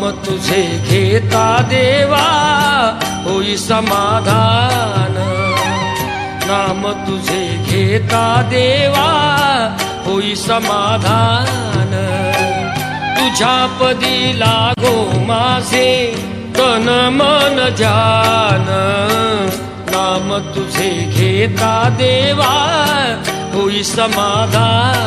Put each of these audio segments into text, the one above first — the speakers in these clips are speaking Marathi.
नाम तुझे घेता देवा होई समाधान। नाम तुझे घेता देवा होई समाधान। तुझ्या पदी लागो माझे तन मन ध्यान नाम तुझे घेता देवा होई समाधान।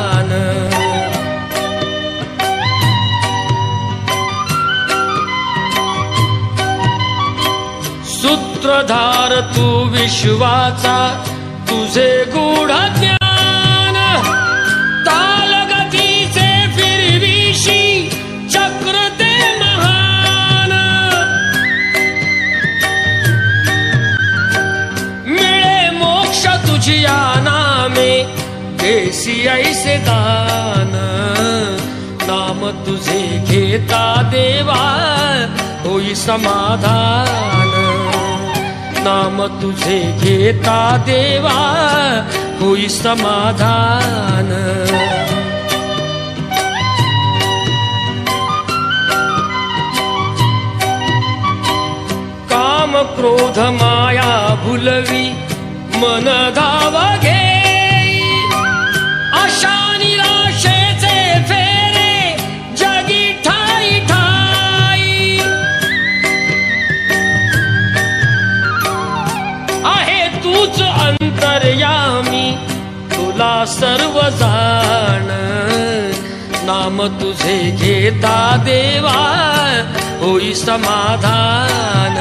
सूत्रधार तू विश्वाचा तुझे गुढ ज्ञान तालगतीचे फिरविशी चक्र ते महान. मिळे मोक्ष तुझिया नामे देसी ऐसे दान. नाम तुझे घेता देवा होई समाधान. नाम तुझे घेता देवा होई समाधान. काम क्रोध माया भुलवी मन धावा घे तूच अंतर्यामी तुला सर्व जाण. नाम तुझे घेता देवा होई समाधान.